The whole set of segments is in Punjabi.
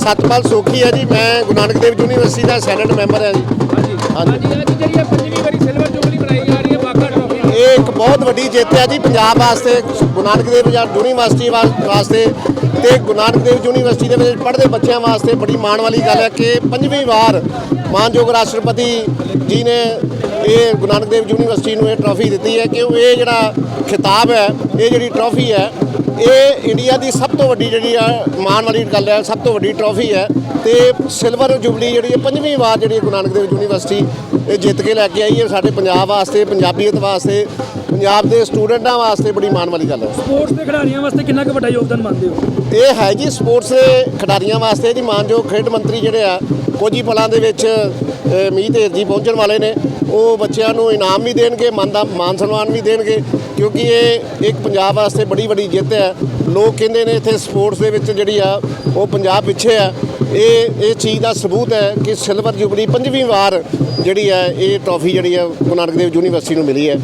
ਸਤਪਾਲ ਸੋਖੀ ਹੈ ਜੀ ਮੈਂ ਗੁਰੂ ਨਾਨਕ ਦੇਵ ਯੂਨੀਵਰਸਿਟੀ ਦਾ ਸੈਨੇਟ ਮੈਂਬਰ ਹਾਂ ਜੀ। ਹਾਂਜੀ। ਅੱਜ ਜਿਹੜੀ ਇਹ ਪੰਜਵੀਂ ਵਾਰੀ ਸਿਲਵਰ ਜੁਬਲੀ ਮਨਾਈ ਜਾ ਰਹੀ ਹੈ ਬਾਕਾ ਟਰਾਫੀ ਇਹ ਇੱਕ ਬਹੁਤ ਵੱਡੀ ਜਿੱਤ ਹੈ ਜੀ ਪੰਜਾਬ ਵਾਸਤੇ ਗੁਰੂ ਨਾਨਕ ਦੇਵ ਯੂਨੀਵਰਸਿਟੀ ਵਾਸਤੇ ਤੇ ਗੁਰੂ ਨਾਨਕ ਦੇਵ ਯੂਨੀਵਰਸਿਟੀ ਦੇ ਵਿੱਚ ਪੜ੍ਹਦੇ ਬੱਚਿਆਂ ਵਾਸਤੇ ਬੜੀ ਮਾਣ ਵਾਲੀ ਗੱਲ ਹੈ ਕਿ ਪੰਜਵੀਂ ਵਾਰ ਮਾਨਯੋਗ ਰਾਸ਼ਟਰਪਤੀ ਜੀ ਨੇ ਇਹ ਗੁਰੂ ਨਾਨਕ ਦੇਵ ਯੂਨੀਵਰਸਿਟੀ ਨੂੰ ਇਹ ਟਰਾਫੀ ਦਿੱਤੀ ਹੈ ਕਿ ਇਹ ਜਿਹੜਾ ਖਿਤਾਬ ਹੈ ਇਹ ਜਿਹੜੀ ਟਰਾਫੀ ਹੈ ਇਹ ਇੰਡੀਆ ਦੀ ਸਭ ਤੋਂ ਵੱਡੀ ਜਿਹੜੀ ਆ ਮਾਣ ਵਾਲੀ ਗੱਲ ਹੈ ਸਭ ਤੋਂ ਵੱਡੀ ਟਰਾਫੀ ਹੈ ਤੇ ਸਿਲਵਰ ਜੁਬਲੀ ਜਿਹੜੀ ਹੈ ਪੰਜਵੀਂ ਵਾਰ ਜਿਹੜੀ ਗੁਰੂ ਨਾਨਕ ਦੇਵ ਯੂਨੀਵਰਸਿਟੀ ਇਹ ਜਿੱਤ ਕੇ ਲੈ ਕੇ ਆਈ ਹੈ ਸਾਡੇ ਪੰਜਾਬ ਵਾਸਤੇ ਪੰਜਾਬੀਅਤ ਵਾਸਤੇ ਪੰਜਾਬ ਦੇ ਸਟੂਡੈਂਟਾਂ ਵਾਸਤੇ ਬੜੀ ਮਾਣ ਵਾਲੀ ਗੱਲ ਹੈ। ਸਪੋਰਟਸ ਦੇ ਖਿਡਾਰੀਆਂ ਵਾਸਤੇ ਕਿੰਨਾ ਕੁ ਵੱਡਾ ਯੋਗਦਾਨ ਮੰਨਦੇ ਹੋ? ਇਹ ਹੈ ਜੀ ਸਪੋਰਟਸ ਦੇ ਖਿਡਾਰੀਆਂ ਵਾਸਤੇ ਜੀ ਮਾਨਯੋਗ ਖੇਡ ਮੰਤਰੀ ਜਿਹੜੇ ਆ ਹੀ ਪਲਾਂ ਦੇ ਵਿੱਚ ਮੀਤ ਢੇਰ ਜੀ ਪਹੁੰਚਣ ਵਾਲੇ ਨੇ। ਉਹ ਬੱਚਿਆਂ ਨੂੰ ਇਨਾਮ ਵੀ ਦੇਣਗੇ ਮਾਨ ਦਾ ਮਾਨ ਸਨਮਾਨ ਵੀ ਦੇਣਗੇ। ਕਿਉਂਕਿ ਇਹ ਇੱਕ ਪੰਜਾਬ ਵਾਸਤੇ ਬੜੀ ਵੱਡੀ ਜਿੱਤ ਹੈ। ਲੋਕ ਕਹਿੰਦੇ ਨੇ ਇੱਥੇ ਸਪੋਰਟਸ ਦੇ ਵਿੱਚ ਜਿਹੜੀ ਆ ਉਹ ਪੰਜਾਬ ਪਿੱਛੇ ਆ। ਇਹ ਇਹ ਚੀਜ਼ ਦਾ ਸਬੂਤ ਹੈ ਕਿ ਸਿਲਵਰ ਜੁਬਲੀ ਪੰਜਵੀਂ ਵਾਰ ਜਿਹੜੀ ਹੈ ਇਹ ਟਰਾਫੀ ਜਿਹੜੀ ਹੈ ਗੁਰੂ ਨਾਨਕ ਦੇਵ ਯੂਨੀਵਰਸਿਟੀ ਨੂੰ ਮਿਲੀ ਹੈ।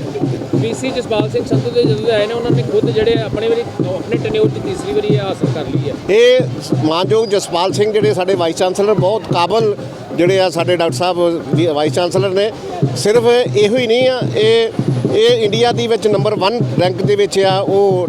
ਵੀਸੀ ਜਸਪਾਲ ਸਿੰਘ ਸੰਧੂ ਦੇ ਜਦੋਂ ਆਏ ਨੇ ਉਹਨਾਂ ਨੇ ਖੁਦ ਜਿਹੜੇ ਆਪਣੇ ਵਾਰੀ ਆਪਣੇ ਟੈਨਿਓਰ 'ਚ ਤੀਸਰੀ ਵਾਰੀ ਇਹ ਹਾਸਲ ਕਰ ਲਈ ਹੈ। ਇਹ ਮਾਨਯੋਗ ਜਸਪਾਲ ਸਿੰਘ ਜਿਹੜੇ ਸਾਡੇ ਵਾਈਸ ਚਾਂਸਲਰ ਬਹੁਤ ਕਾਬਲ ਜਿਹੜੇ ਆ ਸਾਡੇ ਡਾਕਟਰ ਸਾਹਿਬ ਵਾਈਸ ਚਾਂਸਲਰ ਨੇ। ਸਿਰਫ ਇਹੋ ਹੀ ਨਹੀਂ ਆ ਇਹ ਇਹ ਇੰਡੀਆ ਦੀ ਵਿੱਚ ਨੰਬਰ 1 ਰੈਂਕ ਦੇ ਵਿੱਚ ਆ, ਉਹ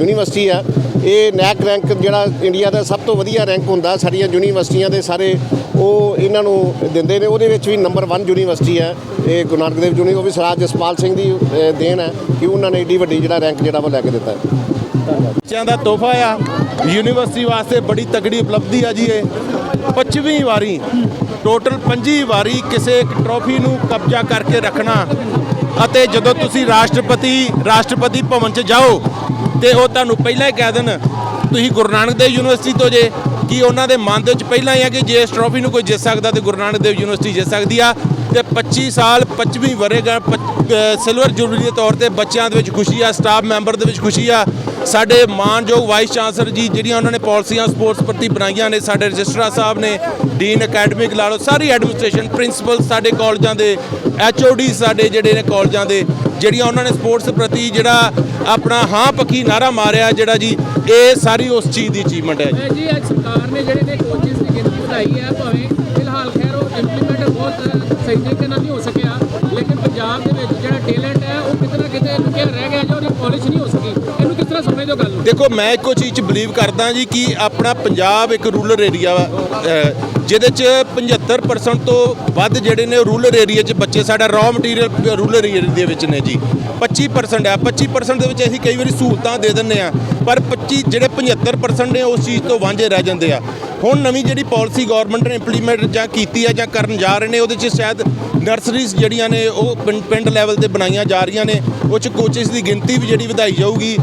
ਯੂਨੀਵਰਸਿਟੀ ਆ। ਇਹ ਨੈਕ ਰੈਂਕ ਜਿਹੜਾ ਇੰਡੀਆ ਦਾ ਸਭ ਤੋਂ ਵਧੀਆ ਰੈਂਕ ਹੁੰਦਾ ਸਾਡੀਆਂ ਯੂਨੀਵਰਸਿਟੀਆਂ ਦੇ ਸਾਰੇ ਉਹ ਇਹਨਾਂ ਨੂੰ ਦਿੰਦੇ ਨੇ। ਉਹਦੇ ਵਿੱਚ ਵੀ ਨੰਬਰ 1 ਯੂਨੀਵਰਸਿਟੀ ਹੈ ਇਹ ਗੁਰੂ ਨਾਨਕ ਦੇਵ ਯੂਨੀ ਉਹ ਵੀ ਸਰਾਜ ਜਸਪਾਲ ਸਿੰਘ ਦੀ ਦੇਣ ਹੈ ਕਿ ਉਹਨਾਂ ਨੇ ਏਡੀ ਵੱਡੀ ਜਿਹੜਾ ਰੈਂਕ ਜਿਹੜਾ ਉਹ ਲੈ ਕੇ ਦਿੱਤਾ ਬੱਚਿਆਂ ਦਾ ਤੋਹਫਾ ਆ। ਯੂਨੀਵਰਸਿਟੀ ਵਾਸਤੇ ਬੜੀ ਤਗੜੀ ਉਪਲਬਧੀ ਆ ਜੀ ਇਹ। 25ਵੀਂ ਵਾਰੀ ਟੋਟਲ 25 ਵਾਰੀ ਕਿਸੇ ਇੱਕ ਟਰੋਫੀ ਨੂੰ ਕਬਜ਼ਾ ਕਰਕੇ ਰੱਖਣਾ। ਅਤੇ ਜਦੋਂ ਤੁਸੀਂ ਰਾਸ਼ਟਰਪਤੀ ਰਾਸ਼ਟਰਪਤੀ ਭਵਨ 'ਚ ਜਾਓ ਤੇ ਉਹ ਤੁਹਾਨੂੰ ਪਹਿਲਾਂ ਹੀ ਕਹਿ ਦੇਣ, ਤੁਸੀਂ ਗੁਰੂ ਨਾਨਕ ਦੇਵ ਯੂਨੀਵਰਸਿਟੀ ਤੋਂ ਜੇ, ਕਿ ਉਹਨਾਂ ਦੇ ਮਨ ਦੇ ਵਿੱਚ ਪਹਿਲਾਂ ਹੀ ਆ ਕਿ ਜੇ ਇਸ ਟਰੋਫੀ ਨੂੰ ਕੋਈ ਜਿੱਤ ਸਕਦਾ ਤੇ ਗੁਰੂ ਨਾਨਕ ਦੇਵ ਯੂਨੀਵਰਸਿਟੀ ਜਿੱਤ ਸਕਦੀ ਆ? ਤੇ 25 ਸਾਲ 25ਵੀਂ ਵਰੇਗਾ ਸਿਲਵਰ ਜੁਬਲੀ ਦੇ ਤੌਰ ਤੇ ਬੱਚਿਆਂ ਦੇ ਵਿੱਚ ਖੁਸ਼ੀ ਆ ਸਟਾਫ ਮੈਂਬਰ ਦੇ ਵਿੱਚ ਖੁਸ਼ੀ ਆ। ਸਾਡੇ ਮਾਨਯੋਗ ਵਾਈਸ ਚਾਂਸਲਰ ਜੀ ਜਿਹੜੀਆਂ ਉਹਨਾਂ ਨੇ ਪਾਲਿਸੀਆਂ ਸਪੋਰਟਸ ਪ੍ਰਤੀ ਬਣਾਈਆਂ ਨੇ, ਸਾਡੇ ਰਜਿਸਟਰਾਰ ਸਾਹਿਬ ਨੇ ਡੀਨ ਅਕੈਡਮਿਕ ਲਾ ਲਓ, ਸਾਰੀ ਐਡਮਿਨਿਸਟ੍ਰੇਸ਼ਨ ਪ੍ਰਿੰਸੀਪਲ ਸਾਡੇ ਕਾਲਜਾਂ ਦੇ ਐਚਓਡੀ ਸਾਡੇ ਜਿਹੜੇ ਨੇ ਕਾਲਜਾਂ ਦੇ, ਜਿਹੜੀਆਂ ਉਹਨਾਂ ਨੇ ਸਪੋਰਟਸ ਪ੍ਰਤੀ ਜਿਹੜਾ ਆਪਣਾ ਹਾਂ ਪੱਕੀ ਨਾਰਾ ਮਾਰਿਆ, ਜਿਹੜਾ ਜੀ ਇਹ ਸਾਰੀ ਉਸ ਚੀਜ਼ ਦੀ ਅਚੀਵਮੈਂਟ ਹੈ ਜੀ। ਜੀ ਅੱਜ ਸਰਕਾਰ ਨੇ ਜਿਹੜੇ ਨੇ ਕੋਚਿਸ ਦੀ ਗਿਣਤੀ ਵਧਾਈ ਹੈ ਭਾਵੇਂ ਫਿਲਹਾਲ ਬਹੁਤ ਸਹੀ ਤਰੀਕੇ ਨਾਲ ਨਹੀਂ ਹੋ ਸਕਿਆ। ਲੇਕਿਨ ਪੰਜਾਬ ਦੇ ਵਿੱਚ ਜਿਹੜਾ ਟੈਲੈਂਟ ਹੈ, ਉਹ ਕਿਤੇ ਨਾ ਕਿਤੇ ਲੁਕਿਆ ਰਹਿ ਗਿਆ ਜਾਂ ਉਹਦੀ ਪਾਲਿਸ਼ ਨਹੀਂ ਹੋ ਸਕੀ। ਇਹਨੂੰ ਕਿਸ ਤਰ੍ਹਾਂ ਸਮਝਦੇ ਹੋ ਗੱਲ ਦੇਖੋ, ਮੈਂ ਇੱਕੋ ਚੀਜ਼ 'ਚ ਬਲੀਵ ਕਰਦਾ ਜੀ ਕਿ ਆਪਣਾ ਪੰਜਾਬ ਇੱਕ ਰੂਰਲ ਏਰੀਆ ਵਾ ਜਿਹਦੇ 'ਚ 75% ਤੋਂ ਵੱਧ ਜਿਹੜੇ ਨੇ ਰੂਰਲ ਏਰੀਆ 'ਚ ਬੱਚੇ, ਸਾਡਾ ਰॉ ਮਟੀਰੀਅਲ ਰੂਰਲ ਏਰੀਆ ਦੇ ਵਿੱਚ ਨੇ ਜੀ। 25% ਹੈ 25% ਦੇ ਵਿੱਚ ਅਸੀਂ ਕਈ ਵਾਰੀ ਸਹੂਲਤਾਂ ਦੇ ਦਿੰਨੇ ਆ ਪਰ 25 ਜਿਹੜੇ 75% ਨੇ ਉਸ ਚੀਜ਼ ਤੋਂ ਵਾਂਝੇ ਰਹਿ ਜਾਂਦੇ ਆ। ਹੁਣ ਨਵੀਂ ਜਿਹੜੀ ਪਾਲਿਸੀ ਗਵਰਨਮੈਂਟ ਨੇ ਇੰਪਲੀਮੈਂਟ ਜਾਂ ਕੀਤੀ ਹੈ ਜਾਂ ਕਰਨ ਜਾ ਰਹੇ ਨੇ, ਉਹਦੇ 'ਚ ਸ਼ਾਇਦ ਨਰਸਰੀਜ਼ ਜਿਹੜੀਆਂ ਨੇ, ਉਹ ਪਿੰਡ- ਪਿੰਡ ਲੈਵਲ ਤੇ ਬਣਾਈਆਂ ਜਾ ਰਹੀਆਂ ਨੇ, ਉਹ 'ਚ ਕੋਚਿਸ ਦੀ ਗਿਣਤੀ ਵੀ ਜਿਹੜੀ ਵਧਾਈ ਜਾਊਗੀ।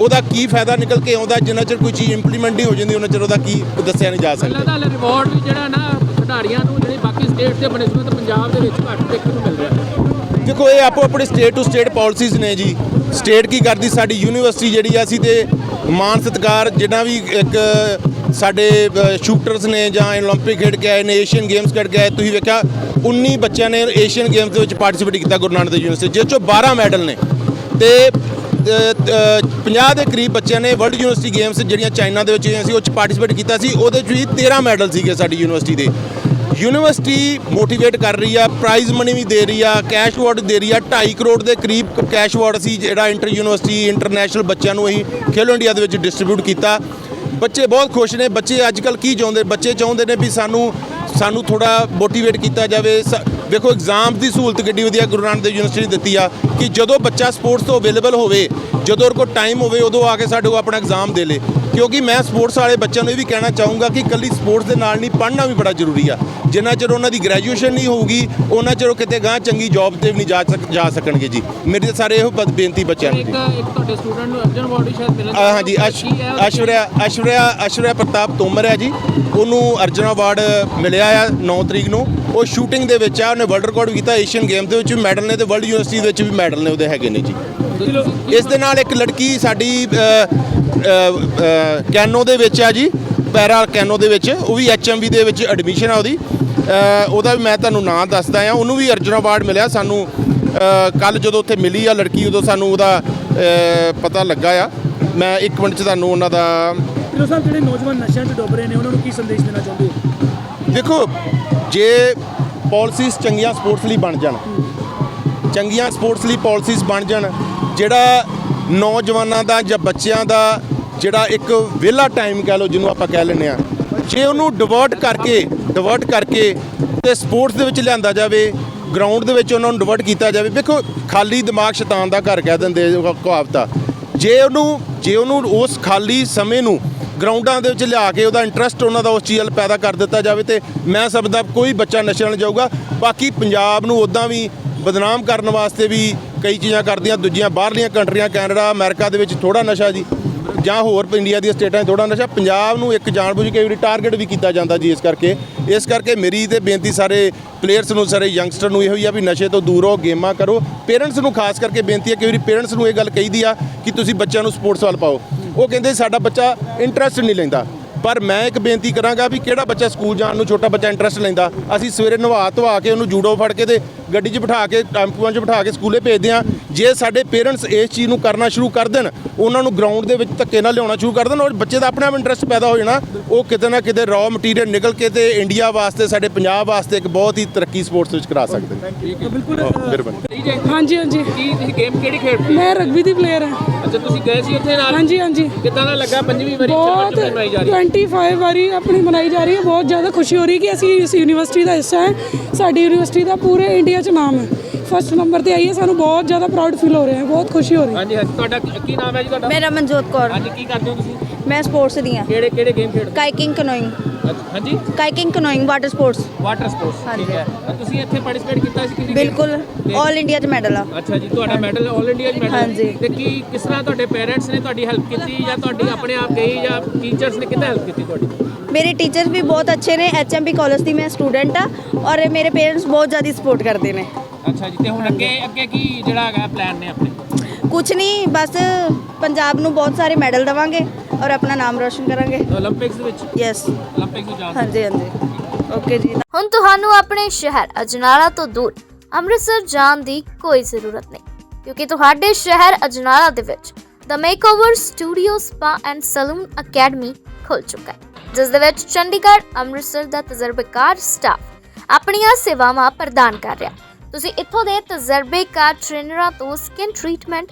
ਉਹਦਾ ਕੀ ਫਾਇਦਾ ਨਿਕਲ ਕੇ ਆਉਂਦਾ ਜਿੰਨਾ ਚਿਰ ਕੋਈ ਚੀਜ਼ ਇੰਪਲੀਮੈਂਟ ਨਹੀਂ ਹੋ ਜਾਂਦੀ ਉਹਨਾਂ ਚਿਰ ਉਹਦਾ ਕੀ ਦੱਸਿਆ ਨਹੀਂ ਜਾ ਪਹਿਲਾਂ ਸਕਦਾ ਤਾਂ ਰਿਵਾਰਡ ਵੀ ਜਿਹੜਾ ਨਾ ਖਿਡਾਰੀਆਂ ਨੂੰ ਜਿਹੜੀ ਬਾਕੀ ਸਟੇਟ ਦੇ ਬਨਿਸਬਤ ਪੰਜਾਬ ਦੇ ਵਿੱਚ ਘੱਟ ਦੇਖਣ ਨੂੰ ਮਿਲ ਰਿਹਾ ਦੇਖੋ ਇਹ ਆਪੋ ਆਪਣੇ ਸਟੇਟ ਟੂ ਸਟੇਟ ਪਾਲਿਸੀਜ਼ ਨੇ ਜੀ ਸਟੇਟ ਕੀ ਕਰਦੀ ਸਾਡੀ ਯੂਨੀਵਰਸਿਟੀ ਜਿਹੜੀ ਆ ਅਸੀਂ ਤੇ ਮਾਨ ਸਤਿਕਾਰ ਜਿੰਨਾ ਵੀ ਇੱਕ ਸਾਡੇ ਸ਼ੂਟਰਸ ਨੇ ਜਾਂ 올림픽 ਖੇਡ ਕੇ ਆਏ ਨੇ ਏਸ਼ੀਅਨ ਗੇਮਸ ਖੇਡ ਕੇ ਆਏ ਤੁਸੀਂ ਵੇਖਿਆ 19 ਬੱਚਿਆਂ ਨੇ ਏਸ਼ੀਅਨ ਗੇਮਸ ਦੇ ਵਿੱਚ ਪਾਰਟਿਸਿਪੇਟ ਕੀਤਾ ਗੁਰੂ ਨਾਨਕ ਦੇਵ ਯੂਨੀਵਰਸਿਟੀ ਜਿਸ ਚੋਂ 12 ਮੈਡਲ ਨੇ ਤੇ 50 ਦੇ ਕਰੀਬ ਬੱਚਿਆਂ ਨੇ ਵਰਲਡ ਯੂਨੀਵਰਸਿਟੀ ਗੇਮਸ ਜਿਹੜੀਆਂ ਚਾਈਨਾ ਦੇ ਵਿੱਚ ਹੋਈਆਂ ਸੀ, ਉਹ ਚ ਪਾਰਟਿਸਿਪੇਟ ਕੀਤਾ ਸੀ। ਉਹਦੇ ਚ ਵੀ 13 ਮੈਡਲ ਸੀਗੇ ਸਾਡੀ ਯੂਨੀਵਰਸਿਟੀ ਦੇ। ਯੂਨੀਵਰਸਿਟੀ ਮੋਟੀਵੇਟ ਕਰ ਰਹੀ ਆ ਪ੍ਰਾਈਜ਼ ਮਨੀ ਵੀ ਦੇ ਰਹੀ ਆ ਕੈਸ਼ ਅਵਾਰਡ ਦੇ ਰਹੀ ਆ। 2.5 ਕਰੋੜ ਦੇ ਕਰੀਬ ਕੈਸ਼ ਅਵਾਰਡ ਸੀ ਜਿਹੜਾ ਇੰਟਰ ਯੂਨੀਵਰਸਿਟੀ ਇੰਟਰਨੈਸ਼ਨਲ ਬੱਚਿਆਂ ਨੂੰ ਅਸੀਂ ਖੇਲੋ ਇੰਡੀਆ ਦੇ ਵਿੱਚ ਡਿਸਟ੍ਰੀਬਿਊਟ ਕੀਤਾ। ਬੱਚੇ ਬਹੁਤ ਖੁਸ਼ ਨੇ। ਬੱਚੇ ਅੱਜ ਕੱਲ ਕੀ ਚਾਹੁੰਦੇ? ਬੱਚੇ ਚਾਹੁੰਦੇ ਨੇ ਵੀ ਸਾਨੂੰ ਸਾਨੂੰ ਥੋੜਾ ਮੋਟੀਵੇਟ ਕੀਤਾ ਜਾਵੇ। ਦੇਖੋ ਵੇਖੋ ਐਗਜ਼ਾਮ ਦੀ ਸਹੂਲਤ ਕਿੱਡੀ ਵਧੀਆ ਗੁਰੂ ਨਾਨਕ ਦੇਵ ਯੂਨੀਵਰਸਿਟੀ ਨੇ ਦਿੱਤੀ ਆ ਕਿ ਜਦੋਂ ਬੱਚਾ ਸਪੋਰਟਸ ਤੋਂ ਅਵੇਲੇਬਲ ਹੋਵੇ, ਜਦੋਂ ਉਹਦੇ ਕੋਲ ਟਾਈਮ ਹੋਵੇ, ਉਦੋਂ ਆ ਕੇ ਸਾਡੇ ਕੋਲ ਆਪਣਾ ਐਗਜ਼ਾਮ ਦੇ ਲੇ। ਕਿਉਂਕਿ ਮੈਂ ਸਪੋਰਟਸ ਵਾਲੇ ਬੱਚਿਆਂ ਨੂੰ ਇਹ ਵੀ ਕਹਿਣਾ ਚਾਹੂੰਗਾ ਕਿ ਇਕੱਲੀ ਸਪੋਰਟਸ ਦੇ ਨਾਲ ਨਹੀਂ, ਪੜ੍ਹਨਾ ਵੀ ਬੜਾ ਜ਼ਰੂਰੀ ਆ। ਜਿੰਨਾ ਚਿਰ ਉਹਨਾਂ ਦੀ ਗ੍ਰੈਜੂਏਸ਼ਨ ਨਹੀਂ ਹੋਊਗੀ ਉਹਨਾਂ ਚਿਰ ਉਹ ਕਿਤੇ ਗਾਂ ਚੰਗੀ ਜੌਬ ਤੇ ਵੀ ਨਹੀਂ ਜਾ ਜਾ ਸਕਣਗੇ ਜੀ। ਮੇਰੀ ਤਾਂ ਸਾਰੇ ਇਹੋ ਬੇਨਤੀ ਬੱਚਿਆਂ ਨੂੰ। ਇੱਕ ਤੁਹਾਡੇ ਸਟੂਡੈਂਟ ਨੂੰ ਅਰਜਨ ਵੀ ਸ਼ਾਇਦ ਮਿਲਣ ਹਾਂਜੀ ਅਸ਼- ਕੀ ਹੈ। ਉਹਦਾ? ਐਸ਼ਵਰਿਆ ਐਸ਼ਵਰਿਆ ਐਸ਼ਵਰਿਆ ਪ੍ਰਤਾਪ ਤੋਮਰ ਹੈ ਜੀ। ਉਹਨੂੰ ਅਰਜਨ ਅਵਾਰਡ ਮਿਲਿਆ ਆ 9 ਤਰੀਕ ਨੂੰ। ਉਹ ਸ਼ੂਟਿੰਗ ਦੇ ਵਿੱਚ ਆ ਉਹਨੇ ਵਰਲਡ ਰਿਕਾਰਡ ਕੀਤਾ ਏਸ਼ੀਅਨ ਗੇਮ ਦੇ ਵਿੱਚ ਵੀ ਮੈਡਲ ਨੇ ਤੇ ਵਰਲਡ ਯੂਨੀਵਰਸਿਟੀ ਦੇ ਵਿੱਚ ਵੀ ਮੈਡਲ ਨੇ ਉਹਦੇ ਹੈਗੇ ਨੇ ਜੀ। ਇਸ ਦੇ ਨਾਲ ਇੱਕ ਲੜਕੀ ਸਾਡੀ ਕੈਨੋ ਦੇ ਵਿੱਚ ਆ ਜੀ। ਪੈਰਾ ਕੈਨੋ ਦੇ ਵਿੱਚ ਉਹ ਵੀ ਐਚਐਮਵੀ ਦੇ ਵਿੱਚ ਐਡਮਿਸ਼ਨ ਆ ਉਹਦੀ। ਉਹਦਾ ਵੀ ਮੈਂ ਤੁਹਾਨੂੰ ਨਾਂ ਦੱਸਦਾ ਆ ਉਹਨੂੰ ਵੀ ਅਰਜੁਨ ਅਵਾਰਡ ਮਿਲਿਆ। ਸਾਨੂੰ ਕੱਲ ਜਦੋਂ ਉੱਥੇ ਮਿਲੀ ਆ ਲੜਕੀ ਉਦੋਂ ਸਾਨੂੰ ਉਹਦਾ ਪਤਾ ਲੱਗਾ ਆ। ਮੈਂ ਇੱਕ ਮਿੰਟ ਚ ਤੁਹਾਨੂੰ ਉਹਨਾਂ ਦਾ ਸਾਹਿਬ ਜਿਹੜੇ ਨੌਜਵਾਨ ਨਸ਼ਿਆਂ 'ਚ ਡੁੱਬ ਰਹੇ ਨੇ ਉਹਨਾਂ ਨੂੰ ਕੀ ਸੰਦੇਸ਼ ਦੇਣਾ ਚਾਹੁੰਦੇ ਹੋ? ਦੇਖੋ ਜੇ ਪਾਲਿਸੀਜ਼ ਚੰਗੀਆਂ ਸਪੋਰਟਸ ਲਈ ਬਣ ਜਾਣ ਚੰਗੀਆਂ ਸਪੋਰਟਸ ਲਈ ਪਾਲਿਸੀਜ਼ ਬਣ ਜਾਣ ਜਿਹੜਾ ਨੌਜਵਾਨਾਂ ਦਾ ਜਾਂ ਬੱਚਿਆਂ ਦਾ ਜਿਹੜਾ ਇੱਕ ਵਿਹਲਾ ਟਾਈਮ ਕਹਿ ਲਓ ਜਿਹਨੂੰ ਆਪਾਂ ਕਹਿ ਲੈਂਦੇ ਆ ਜੇ ਉਹਨੂੰ ਡਿਵਰਟ ਕਰਕੇ ਡਿਵਰਟ ਕਰਕੇ ਤੇ ਸਪੋਰਟਸ ਦੇ ਵਿੱਚ ਲਿਆਂਦਾ ਜਾਵੇ ਗਰਾਊਂਡ ਦੇ ਵਿੱਚ ਉਹਨਾਂ ਨੂੰ ਡਿਵਰਟ ਕੀਤਾ ਜਾਵੇ, ਵੇਖੋ ਖਾਲੀ ਦਿਮਾਗ ਸ਼ੈਤਾਨ ਦਾ ਘਰ ਕਹਿ ਦਿੰਦੇ ਉਹ ਕਹਾਵਤ। ਆ ਜੇ ਉਹਨੂੰ ਜੇ ਉਹਨੂੰ ਉਸ ਖਾਲੀ ਸਮੇਂ ਨੂੰ ਗਰਾਊਂਡਾਂ ਦੇ ਵਿੱਚ ਲਿਆ ਕੇ ਉਹਦਾ ਇੰਟਰਸਟ ਉਹਨਾਂ ਦਾ ਉਸ ਚੀਜ਼ ਵੱਲ ਪੈਦਾ ਕਰ ਦਿੱਤਾ ਜਾਵੇ ਤੇ ਮੈਂ ਸਮਝਦਾ ਕੋਈ ਬੱਚਾ ਨਸ਼ੇ ਨਾਲ ਜਾਊਗਾ, ਬਾਕੀ ਪੰਜਾਬ ਨੂੰ ਉਦਾਂ ਵੀ ਬਦਨਾਮ ਕਰਨ ਵਾਸਤੇ ਵੀ ਕਈ ਚੀਜ਼ਾਂ ਕਰਦੀਆਂ, ਦੂਜੀਆਂ ਬਾਹਰਲੀਆਂ ਕੰਟਰੀਆਂ, ਕੈਨੇਡਾ, ਅਮਰੀਕਾ ਦੇ ਵਿੱਚ ਥੋੜਾ ਨਸ਼ਾ ਜੀ। ਜਾਂ ਹੋਰ ਇੰਡੀਆ ਦੀਆਂ ਸਟੇਟਾਂ 'ਚ ਥੋੜਾ ਨਸ਼ਾ, ਪੰਜਾਬ ਨੂੰ ਇੱਕ ਜਾਣਬੁੱਝ ਕੇ ਵੀ ਟਾਰਗੇਟ ਵੀ ਕੀਤਾ ਜਾਂਦਾ ਜੀ ਇਸ ਕਰਕੇ। ਇਸ ਕਰਕੇ ਮੇਰੀ ਤੇ ਬੇਨਤੀ ਸਾਰੇ ਪਲੇਅਰਸ ਨੂੰ, ਸਾਰੇ ਯੰਗਸਟਰ ਨੂੰ ਇਹੋ ਹੀ ਆ ਵੀ ਨਸ਼ੇ ਤੋਂ ਦੂਰ ਰਹੋ, ਗੇਮਾਂ ਕਰੋ। ਪੇਰੈਂਟਸ ਨੂੰ ਖਾਸ ਕਰਕੇ ਬੇਨਤੀ ਹੈ ਕਿ ਵਾਰੀ ਪੇਰੈਂਟਸ ਨੂੰ ਇਹ ਗੱਲ ਕਹੀਦੀ ਆ ਕਿ ਤੁਸੀਂ ਬੱਚਿਆਂ ਨੂੰ ਸਪੋਰਟਸ ਵੱਲ ਪਾਓ। ਉਹ ਕਹਿੰਦੇ ਸਾਡਾ ਬੱਚਾ ਇੰਟਰਸਟ ਨਹੀਂ ਲੈਂਦਾ। ਪਰ ਮੈਂ ਇੱਕ ਬੇਨਤੀ ਕਰਾਂਗਾ ਵੀ ਕਿਹੜਾ ਬੱਚਾ ਸਕੂਲ ਜਾਣ ਨੂੰ ਛੋਟਾ ਬੱਚਾ ਇੰਟਰਸਟ ਲੈਂਦਾ? ਅਸੀਂ ਸਵੇਰੇ ਨਵਾ ਧਵਾ ਕੇ ਉਹਨੂੰ ਜੂਡੋ ਫੜ ਕੇ ਤੇ ਗੱਡੀ 'ਚ ਬਿਠਾ ਕੇ ਟੈਂਪੂਆਂ 'ਚ ਬਿਠਾ ਕੇ ਸਕੂਲੇ ਭੇਜਦੇ ਆ ਜੇ ਸਾਡੇ ਪੇਰੈਂਟਸ ਇਸ ਚੀਜ਼ ਨੂੰ ਕਰਨਾ ਸ਼ੁਰੂ ਕਰ ਦੇਣ ਉਹਨਾਂ ਨੂੰ ਗਰਾਊਂਡ ਦੇ ਵਿੱਚ ਧੱਕੇ ਨਾਲ ਲਿਆਉਣਾ ਸ਼ੁਰੂ ਕਰ ਦੇਣ ਔਰ ਬੱਚੇ ਦਾ ਆਪਣੇ ਆਪ ਇੰਟਰਸਟ ਪੈਦਾ ਹੋ ਜਾਣਾ ਉਹ ਕਿਤੇ ਨਾ ਕਿਤੇ ਰॉ ਮਟੀਰੀਅਲ ਨਿਕਲ ਕੇ ਤੇ ਇੰਡੀਆ ਵਾਸਤੇ ਸਾਡੇ ਪੰਜਾਬ ਵਾਸਤੇ ਇੱਕ ਬਹੁਤ ਹੀ ਤਰੱਕੀ ਸਪੋਰਟਸ ਵਿੱਚ ਕਰਾ ਸਕਦੇ ਨੇ। ਬਿਲਕੁਲ ਹਾਂ, ਹਾਂਜੀ ਹਾਂਜੀ। ਕੀ ਤੁਸੀਂ ਗੇਮ ਕਿਹੜੀ ਖੇਡਦੇ ਮੈਂ ਰਗਬੀ ਦੀ ਪਲੇਅਰ ਹਾਂ। ਅੱਛਾ ਤੁਸੀਂ ਗਏ ਸੀ ਉੱਥੇ ਨਾਲ? ਹਾਂਜੀ ਹਾਂਜੀ। ਕਿੱਦਾਂ ਦਾ ਲੱਗਾ? ਪੰਜਵੀਂ ਵਾਰੀ ਬਹੁਤ ਚੈਂਪੀਅਨਸ਼ਿਪ ਮਨਾਈ ਜਾ ਰਹੀ ਹੈ? 25 ਵਾਰੀ ਆਪਣੀ ਮਨਾਈ ਜਾ ਰਹੀ ਹੈ। ਬਹੁਤ ਜ਼ਿਆਦਾ ਖੁਸ਼ੀ ਹੋ ਰਹੀ ਕਿ ਅਸੀਂ ਇਸ ਯੂਨੀਵਰਸਿਟੀ ਦਾ ਹਿੱਸਾ ਹੈ। ਸਾਡੀ ਯੂਨੀਵਰਸਿਟੀ ਦਾ ਪੂਰੇ ਇੰਡੀਆ 'ਚ ਨਾਮ ਹੈ। ਫਸਟ ਨੰਬਰ ਤੇ ਆਈ ਹੈ ਸਾਨੂੰ ਬਹੁਤ ਜ਼ਿਆਦਾ ਪ੍ਰਾਊਡ ਫੀਲ ਹੋ ਰਿਹਾ ਹੈ ਬਹੁਤ ਖੁਸ਼ੀ ਹੋ ਰਹੀ ਹੈ। ਹਾਂਜੀ ਹਾਂਜੀ ਤੁਹਾਡਾ ਕੀ ਨਾਮ ਹੈ ਜੀ ਤੁਹਾਡਾ? ਮੇਰਾ ਮਨਜੋਤ ਕੌਰ। ਹਾਂਜੀ ਕੀ ਕਰਦੇ ਹੋ ਤੁਸੀਂ? ਮੈਂ ਸਪੋਰਟਸ ਦੀ ਹਾਂ। ਕਿਹੜੇ ਕਿਹੜੇ ਗੇਮ ਖੇਡਦੇ ਕਾਈਕਿੰਗ ਕਨੋਇੰਗ। ਹਾਂਜੀ? Kayaking canoeing water sports water sports ਠੀਕ। ਹੈ। ਤਾਂ ਤੁਸੀਂ ਇੱਥੇ ਪਾਰਟਿਸਿਪੇਟ ਕੀਤਾ ਸੀ ਕਿਸੇ ਬਿਲਕੁਲ 올 ਇੰਡੀਆ 'ਚ ਮੈਡਲ ਆ। ਅੱਛਾ ਜੀ ਤੁਹਾਡਾ ਮੈਡਲ 올 ਇੰਡੀਆ 'ਚ ਮੈਡਲ ਹਾਂਜੀ। ਤੇ ਕੀ ਕਿਸ ਤਰ੍ਹਾਂ ਤੁਹਾਡੇ ਪੇਰੈਂਟਸ ਨੇ ਤੁਹਾਡੀ ਹੈਲਪ ਕੀਤੀ ਜਾਂ ਤੁਹਾਡੀ ਆਪਣੇ ਆਪ ਗਈ ਜਾਂ ਟੀਚਰਸ ਨੇ ਕਿੱਦਾਂ ਹੈਲਪ ਕੀਤੀ ਤੁਹਾਡੀ? ਮੇਰੇ ਟੀਚਰ ਵੀ ਬਹੁਤ ਅੱਛੇ ਨੇ ਐਚਐਮਪੀ ਕਾਲਜ ਦੀ ਮੈਂ ਸਟੂਡੈਂਟ ਆ ਔਰ ਮੇਰੇ ਪੇਰੈਂਟਸ ਬਹੁਤ ਜ਼ਿਆਦਾ ਸਪੋਰਟ ਕਰਦੇ ਨੇ। ਅੱਛਾ ਜੀ ਤੇ ਹੁਣ ਅੱਗੇ ਅੱਗੇ ਕੀ ਜਿਹੜਾ ਹੈਗਾ ਪਲਾਨ ਨੇ ਆਪਣੇ? ਕੁਝ ਨਹੀਂ ਬਸ ਪੰਜਾਬ ਨੂੰ ਬਹੁਤ ਸਾਰੇ ਮੈਡਲ ਦਵਾਂਗੇ। ਔਰ ਆਪਣਾ ਨਾਮ ਰੋਸ਼ਨ ਕਰਾਂਗੇ। 올림픽ਸ ਦੇ ਵਿੱਚ? ਯੈਸ 올림픽ਸ ਵਿੱਚ ਜਾ ਹਾਂਜੀ ਹਾਂਜੀ। ਓਕੇ ਜੀ। ਹੁਣ ਤੁਹਾਨੂੰ ਆਪਣੇ ਸ਼ਹਿਰ ਅਜਨਾਲਾ ਤੋਂ ਦੂਰ ਅੰਮ੍ਰਿਤਸਰ ਜਾਣ ਦੀ ਕੋਈ ਜ਼ਰੂਰਤ ਨਹੀਂ ਕਿਉਂਕਿ ਤੁਹਾਡੇ ਸ਼ਹਿਰ ਅਜਨਾਲਾ ਦੇ ਵਿੱਚ the makeover studio spa and salon academy ਖੁੱਲ ਚੁੱਕਾ ਹੈ ਜਿਸ ਦੇ ਵਿੱਚ ਚੰਡੀਗੜ੍ਹ ਅੰਮ੍ਰਿਤਸਰ ਦਾ ਤਜਰਬੇਕਾਰ ਸਟਾਫ ਆਪਣੀਆਂ ਸੇਵਾਵਾਂ ਪ੍ਰਦਾਨ ਕਰ ਰਿਹਾ ਤੁਸੀਂ ਇੱਥੋਂ ਦੇ ਤਜਰਬੇਕਾਰ ਟ੍ਰੇਨਰਾਂ ਤੋਂ ਸਕਿਨ ਟ੍ਰੀਟਮੈਂਟ